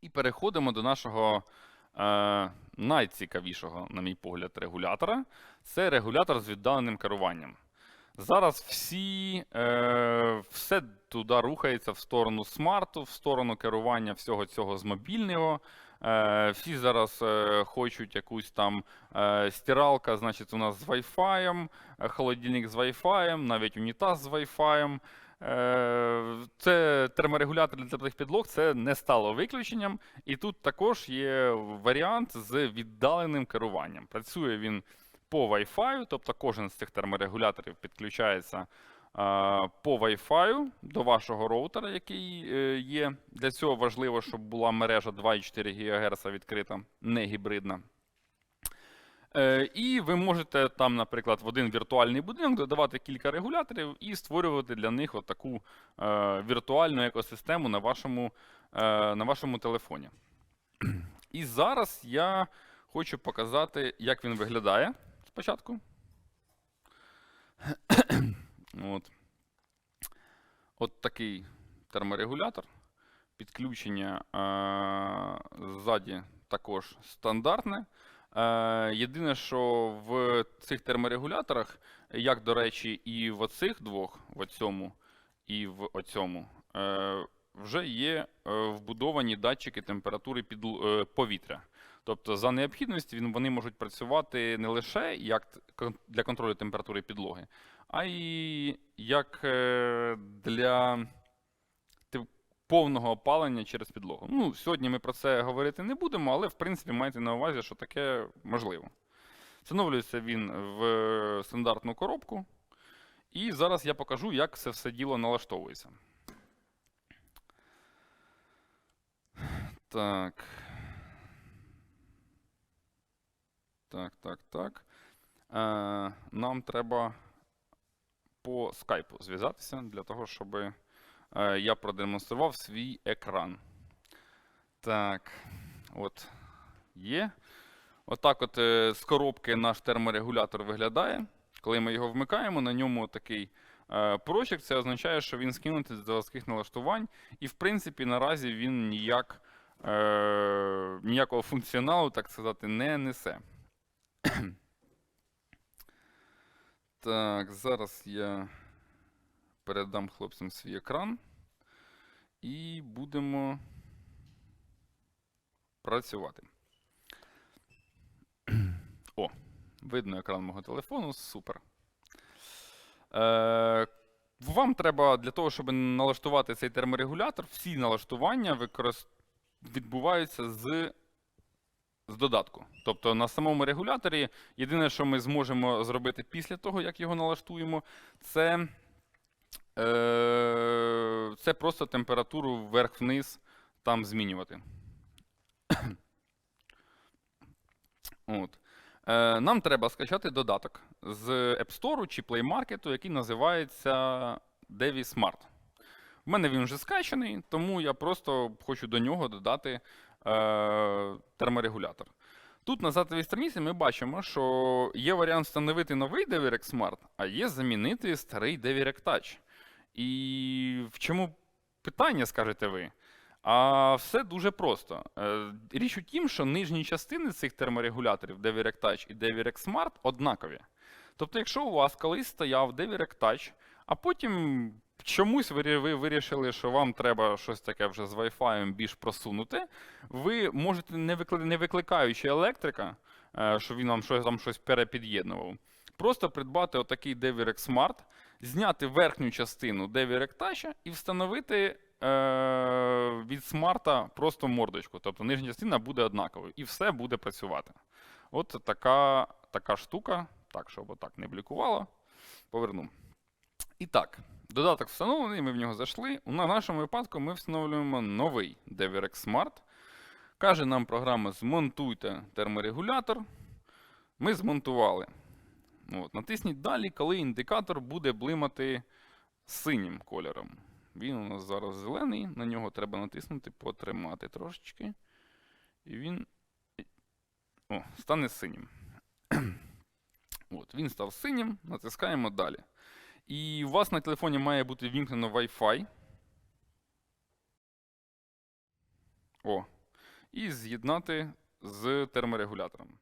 І переходимо до нашого е, найцікавішого, на мій погляд, регулятора. Це регулятор з віддаленим керуванням. Зараз всі, е, все туди рухається в сторону смарту, в сторону керування всього цього з мобільного. Е, всі зараз е, хочуть якусь там е, стиралка, значить, у нас з Wi-Fi, е, холодильник з Wi-Fi, навіть унітаз з Wi-Fi. Е, Це терморегулятор для теплих підлог, це не стало виключенням. І тут також є варіант з віддаленим керуванням. Працює він по Wi-Fi, тобто кожен з цих терморегуляторів підключається е, по Wi-Fi до вашого роутера, який е, є. Для цього важливо, щоб була мережа 2,4 ГГц відкрита, не гібридна. Е, І ви можете там, наприклад, в один віртуальний будинок додавати кілька регуляторів і створювати для них от таку е, віртуальну екосистему на вашому, на вашому телефоні. І зараз я хочу показати, як він виглядає спочатку. От. От такий терморегулятор. Підключення е, ззаді також стандартне. Е, єдине, що в цих терморегуляторах, як до речі, і в оцих двох, в оцьому і в оцьому, е, вже є е, вбудовані датчики температури підл- е, повітря. Тобто, за необхідності вони можуть працювати не лише як для контролю температури підлоги, а й як е, для повного опалення через підлогу. Ну, сьогодні ми про це говорити не будемо, але в принципі майте на увазі, що таке можливо. Встановлюється він в стандартну коробку. І зараз я покажу, як це все діло налаштовується. Так. Так, так, так. Е, нам треба по скайпу зв'язатися для того, щоб е, я продемонстрував свій екран. Так, от є. Отак от е, з коробки наш терморегулятор виглядає. Коли ми його вмикаємо, на ньому такий е, прочик. Це означає, що він скинутий з заводських налаштувань. І, в принципі, наразі він ніяк, е, ніякого функціоналу, так сказати, не несе. Так, зараз я передам хлопцям свій екран. І будемо працювати. О, видно екран мого телефону. Супер. Е, вам треба для того, щоб налаштувати цей терморегулятор, всі налаштування використ... відбуваються з, з додатку. Тобто на самому регуляторі єдине, що ми зможемо зробити після того, як його налаштуємо, це, е, це просто температуру вверх-вниз там змінювати. От. Е, нам треба скачати додаток з App Store чи Play Market, який називається Devi Smart. У мене він вже скачаний, тому я просто хочу до нього додати е, терморегулятор. Тут на затовій страниці ми бачимо, що є варіант встановити новий DeviRec Smart, а є замінити старий DeviRec Touch. І в чому питання, скажете ви? А все дуже просто. Е, Річ у тім, що нижні частини цих терморегуляторів DeviRec Touch і DeviRec Smart однакові. Тобто, якщо у вас колись стояв DeviRec Touch, а потім чомусь ви, ви вирішили, що вам треба щось таке вже з Wi-Fi більш просунути, ви можете, не, викли, не викликаючи електрика, е, що він вам щось, там щось перепід'єднував, просто придбати отакий DeviRec Smart, зняти верхню частину DeviRec Touch і встановити е, від смарта просто мордочку. Тобто нижня частина буде однаковою, і все буде працювати. От така, така штука. Так, щоб отак не блікувало. Поверну. І так, додаток встановлений, ми в нього зайшли. На нашому випадку ми встановлюємо новий DeviRec Smart. Каже нам програма: змонтуйте терморегулятор. Ми змонтували. От, натисніть далі, коли індикатор буде блимати синім кольором. Він у нас зараз зелений, на нього треба натиснути, потримати трошечки. І він О, стане синім. От, Він став синім, натискаємо далі. І у вас на телефоні має бути вімкнено Wi-Fi. О, і з'єднати з терморегулятором.